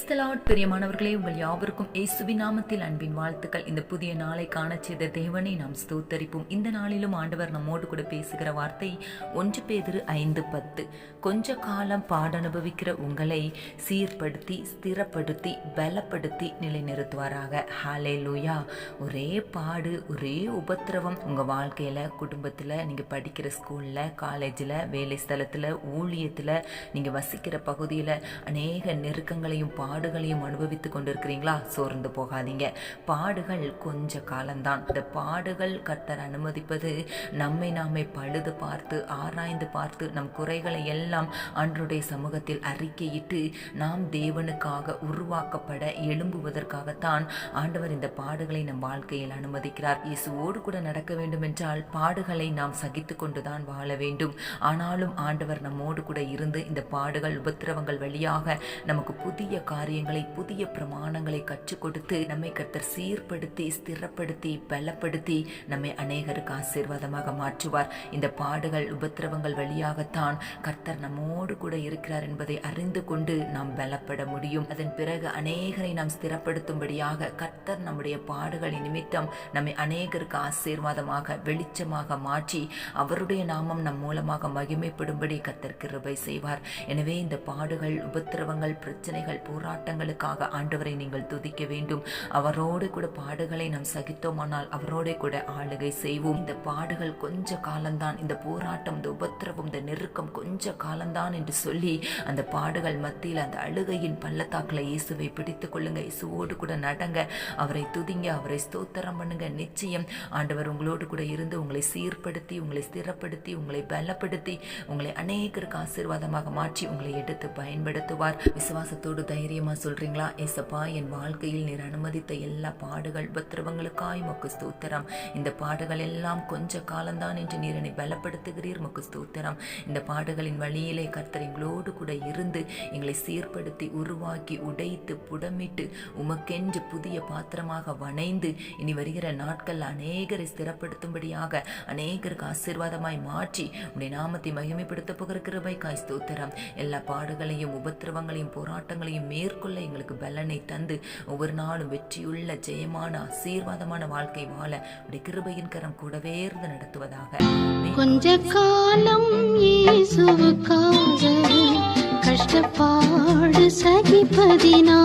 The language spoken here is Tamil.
பிரைஸ்தலாட் பிரியமானவர்களே உங்கள் யாவருக்கும் இயேசுவின் நாமத்தில் அன்பின் வாழ்த்துக்கள். இந்த புதிய நாளை காண செய்த தேவனை நாம் ஸ்தோத்தரிப்போம். இந்த நாளிலும் ஆண்டவர் நம்மோடு கூட பேசுகிற வார்த்தை ஒன்று பேதிரு ஐந்து பத்து. கொஞ்ச காலம் பாடனுபவிக்கிற உங்களை சீர்படுத்தி ஸ்திரப்படுத்தி பலப்படுத்தி நிலைநிறுத்துவாராக. ஹாலே லூயா ஒரே பாடு ஒரே உபத்திரவம் உங்கள் வாழ்க்கையில் குடும்பத்தில் நீங்கள் படிக்கிற ஸ்கூலில் காலேஜில் வேலை ஸ்தலத்தில் ஊழியத்தில் நீங்கள் வசிக்கிற பகுதியில் அநேக நெருக்கங்களையும் பா பாடுகளையும் அனுபவித்து கொண்டிருக்கிறீங்களா? சோர்ந்து போகாதீங்க. பாடுகள் கொஞ்ச காலம்தான். இந்த பாடுகள் கத்தர் அனுமதிப்பது நம்மை நாமே பழுது பார்த்து ஆராய்ந்து பார்த்து நம் குறைகளை எல்லாம் அன்றுடைய சமூகத்தில் அறிக்கையிட்டு நாம் தேவனுக்காக உருவாக்கப்பட எழும்புவதற்காகத்தான் ஆண்டவர் இந்த பாடுகளை நம் வாழ்க்கையில் அனுமதிக்கிறார். இயேசுவோடு கூட நடக்க வேண்டும் என்றால் பாடுகளை நாம் சகித்து கொண்டுதான் வாழ வேண்டும். ஆனாலும் ஆண்டவர் நம்மோடு கூட இருந்து இந்த பாடுகள் உபத்திரவங்கள் வழியாக நமக்கு புதிய காரியங்களை புதிய பிரமாணங்களை கற்றுக் கொடுத்து நம்மை கர்த்தர் சீர்படுத்தி ஸ்திரப்படுத்தி பலப்படுத்தி நம்மை அநேகருக்கு ஆசீர்வாதமாக மாற்றுவார். இந்த பாடுகள் உபத்திரவங்கள் வழியாகத்தான் கர்த்தர் நம்மோடு கூட இருக்கிறார் என்பதை அறிந்து கொண்டு நாம் பலப்பட முடியும். அதன் பிறகு அநேகரை நாம் ஸ்திரப்படுத்தும்படியாக கர்த்தர் நம்முடைய பாடுகளின் நிமித்தம் நம்மை அநேகருக்கு ஆசீர்வாதமாக வெளிச்சமாக மாற்றி அவருடைய நாமம் நம் மூலமாக மகிமைப்படும்படி கர்த்தர் கிருபை செய்வார். எனவே இந்த பாடுகள் உபத்திரவங்கள் பிரச்சனைகள் போராட்டங்களுக்காக ஆண்டவரை நீங்கள் துதிக்க வேண்டும். அவரோடு கூட பாடுகளை நாம் சகித்தோமானால் அவரோட கூட ஆளுகை செய்வோம். இந்த பாடுகள் கொஞ்ச காலம்தான். இந்த போராட்டம் இந்த உபத்திரவம் இந்த நெருக்கம் கொஞ்ச காலம்தான் என்று சொல்லி அந்த பாடுகள் மத்தியில் அந்த அழுகையின் பள்ளத்தாக்கில் இயேசுவை பிடித்துக் கொள்ளுங்க. இயேசுவோடு கூட நடங்க. அவரை துதிங்க. அவரை ஸ்தோத்திரம் பண்ணுங்க. நிச்சயம் ஆண்டவர் உங்களோடு கூட இருந்து உங்களை சீர்படுத்தி உங்களை ஸ்திரப்படுத்தி உங்களை பலப்படுத்தி உங்களை அநேகருக்கு ஆசீர்வாதமாக மாற்றி உங்களை எடுத்து பயன்படுத்துவார். விசுவாசத்தோடு தைரியம் சொல்றீங்களா? ஏசப்பா என் வாழ்க்கையில் நீர் அனுமதித்த எல்லா பாடுகள் உபத்திரவங்களுக்காய் மக்கு ஸ்தூத்திரம். இந்த பாடுகள் எல்லாம் கொஞ்ச காலம்தான் என்று நீர் என்னை பலப்படுத்துகிறீர் மக்கு ஸ்தூத்திரம். இந்த பாடுகளின் வழியிலே கர்த்தர் எங்களோடு கூட இருந்து எங்களை சீர்படுத்தி உருவாக்கி உடைத்து புடமிட்டு உமக்கென்று புதிய பாத்திரமாக வணைந்து இனி வருகிற நாட்கள் அநேகரை ஸ்திரப்படுத்தும்படியாக அநேகருக்கு ஆசீர்வாதமாய் மாற்றி உடைய நாமத்தை மகிமைப்படுத்த போகிற கிருபை காய் ஸ்தோத்திரம். எல்லா பாடுகளையும் உபத்திரவங்களையும் போராட்டங்களையும் மேற்கொள்ள எங்களுக்கு பலனை தந்து ஒவ்வொரு நாளும் வெற்றியுள்ள ஜெயமான ஆசீர்வாதமான வாழ்க்கை வாழ உடைய கிருபையின் கரம் கூடவே இருந்து நடத்துவதாக. கொஞ்ச காலம் கஷ்டப்பாடு சகிப்பதினா